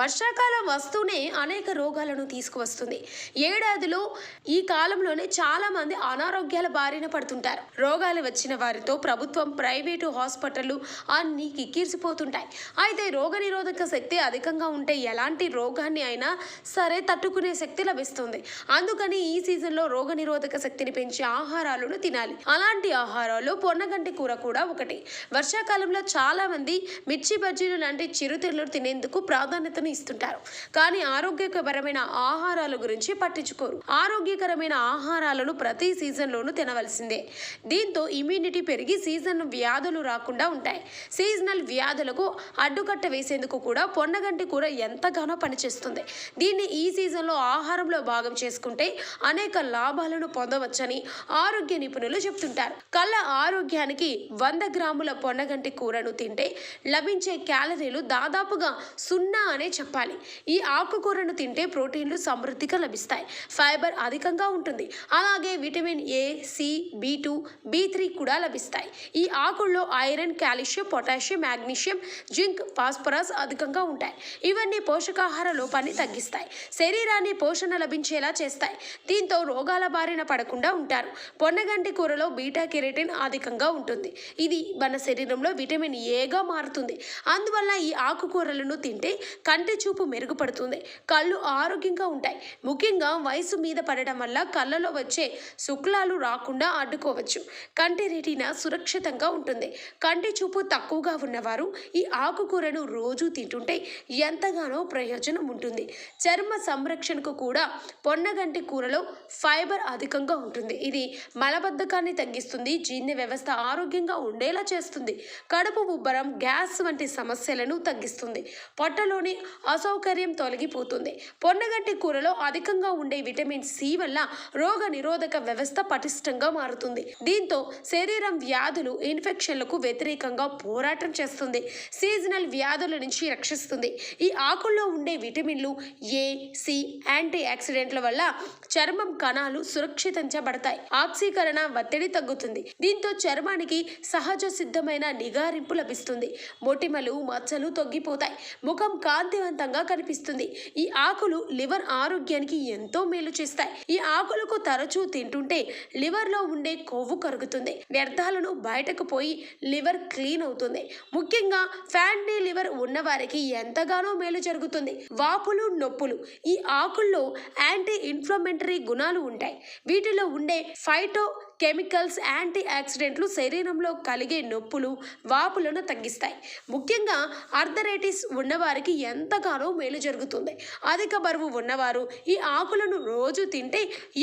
వర్షాకాలం వస్తూనే అనేక రోగాలను తీసుకువస్తుంది. ఏడాదిలో ఈ కాలంలోనే చాలా మంది అనారోగ్యాల బారిన పడుతుంటారు. రోగాలు వచ్చిన వారితో ప్రభుత్వం ప్రైవేటు హాస్పిటళ్ళు అన్ని కిక్కిరిసిపోతుంటాయి. అయితే రోగనిరోధక శక్తి అధికంగా ఉంటే ఎలాంటి రోగాన్ని అయినా సరే తట్టుకునే శక్తి లభిస్తుంది. అందుకని ఈ సీజన్లో రోగనిరోధక శక్తిని పెంచే ఆహారాలను తినాలి. అలాంటి ఆహారాల్లో పొన్నగంటి కూర కూడా ఒకటి. వర్షాకాలంలో చాలా మంది మిర్చి బజ్జీలు లాంటి చిరుతిళ్ళు తినేందుకు ప్రాధాన్యతను ఇస్తుంటారు. కానీ ఆరోగ్యకరమైన ఆహారాల గురించి పట్టించుకోరు. ఆరోగ్యకరమైన ఆహారాలను ప్రతి సీజన్లోనూ తినవలసిందే. దీంతో ఇమ్యూనిటీ పెరిగి సీజన్ వ్యాధులు రాకుండా ఉంటాయి. సీజనల్ వ్యాధులకు అడ్డుకట్ట వేసేందుకు కూడా పొన్నగంటి కూర ఎంతగానో పనిచేస్తుంది. దీన్ని ఈ సీజన్లో ఆహారంలో భాగం చేసుకుంటే అనేక లాభాలను పొందవచ్చని ఆరోగ్య నిపుణులు చెప్తుంటారు. కళ్ళ ఆరోగ్యానికి వంద గ్రాముల పొన్నగంటి కూరను తింటే లభించే క్యాలరీలు దాదాపుగా సున్నా అనే చెప్పాలి. ఈ ఆకుకూరను తింటే ప్రోటీన్లు సమృద్ధిగా లభిస్తాయి. ఫైబర్ అధికంగా ఉంటుంది. అలాగే vitamin A C B two B three కూడా లభిస్తాయి. ఈ ఆకుల్లో iron calcium potassium magnesium zinc phosphorus అధికంగా ఉంటాయి. ఇవన్నీ పోషకాహార లోపాన్ని తగ్గిస్తాయి. శరీరాన్ని పోషణ లభించేలా చేస్తాయి. దీంతో రోగాల బారిన పడకుండా ఉంటారు. పొన్నగంటి కూరలో బీటా కెరటిన్ అధికంగా ఉంటుంది. ఇది మన శరీరంలో విటమిన్ ఏగా మారుతుంది. అందువల్ల ఈ ఆకుకూరలను తింటే కంటి చూపు మెరుగుపడుతుంది. కళ్ళు ఆరోగ్యంగా ఉంటాయి. ముఖ్యంగా వయసు మీద పడడం వల్ల కళ్ళలో వచ్చే శుక్లాలు రాకుండా అడ్డుకోవచ్చు. కంటి రెటీనా సురక్షితంగా ఉంటుంది. కంటి చూపు తక్కువగా ఉన్నవారు ఈ ఆకుకూరను రోజు తింటుంటే ఎంతగానో ప్రయోజనం ఉంటుంది. చర్మ సంరక్షణకు కూడా పొన్నగంటి కూరలో ఫైబర్ అధికంగా ఉంటుంది. ఇది మలబద్ధకాన్ని తగ్గిస్తుంది. జీర్ణ వ్యవస్థ ఆరోగ్యంగా ఉండేలా చేస్తుంది. కడుపు ఉబ్బరం గ్యాస్ వంటి సమస్యలను తగ్గిస్తుంది. పొట్టలోని అసౌకర్యం తొలగిపోతుంది. పొన్నగట్టి కూరలో అధికంగా ఉండే విటమిన్ సి వల్ల రోగ నిరోధక వ్యవస్థ పటిష్టంగా మారుతుంది. దీంతో శరీరం వ్యాధులు ఇన్ఫెక్షన్లకు వ్యతిరేకంగా పోరాటం చేస్తుంది. సీజనల్ వ్యాధుల నుంచి రక్షిస్తుంది. ఈ ఆకుల్లో ఉండే విటమిన్లు ఏ సి యాంటీ ఆక్సిడెంట్ల వల్ల చర్మం కణాలు సురక్షితంచబడతాయి. ఆక్సీకరణ ఒత్తిడి తగ్గుతుంది. దీంతో చర్మానికి సహజ సిద్ధమైన నిగారింపు లభిస్తుంది. మొటిమలు మచ్చలు తొగ్గిపోతాయి. ముఖం కాంతి ఆరోగ్యవంతంగా కనిపిస్తుంది. ఈ ఆకులు లివర్ ఆరోగ్యానికి ఎంతో మేలు చేస్తాయి. ఈ ఆకులకు తరచూ తింటుంటే లివర్లో ఉండే కొవ్వు కరుగుతుంది. వ్యర్థాలను బయటకు పోయి లివర్ క్లీన్ అవుతుంది. ముఖ్యంగా ఫ్యాటీ లివర్ ఉన్నవారికి ఎంతగానో మేలు జరుగుతుంది. వాపులు నొప్పులు ఈ ఆకుల్లో యాంటీ ఇన్ఫ్లమేటరీ గుణాలు ఉంటాయి. వీటిలో ఉండే ఫైటో కెమికల్స్ యాంటీ ఆక్సిడెంట్లు శరీరంలో కలిగే నొప్పులు వాపులను తగ్గిస్తాయి. ముఖ్యంగా అర్థరైటిస్ ఉన్నవారికి ఎంతగానో మేలు జరుగుతుంది. అధిక బరువు ఉన్నవారు ఈ ఆకులను రోజు తింటే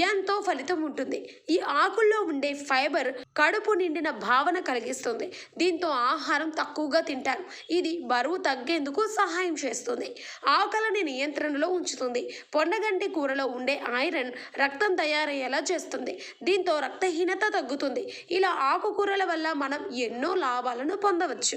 ఎంతో ఫలితం ఉంటుంది. ఈ ఆకుల్లో ఉండే ఫైబర్ కడుపు నిండిన భావన కలిగిస్తుంది. దీంతో ఆహారం తక్కువగా తింటారు. ఇది బరువు తగ్గేందుకు సహాయం చేస్తుంది. ఆకలిని నియంత్రణలో ఉంచుతుంది. పొన్నగంటి కూరలో ఉండే ఐరన్ రక్తం తయారయ్యేలా చేస్తుంది. దీంతో రక్తహీనత తగ్గుతుంది. ఇలా ఆకుకూరల వల్ల మనం ఎన్నో లాభాలను పొందవచ్చు.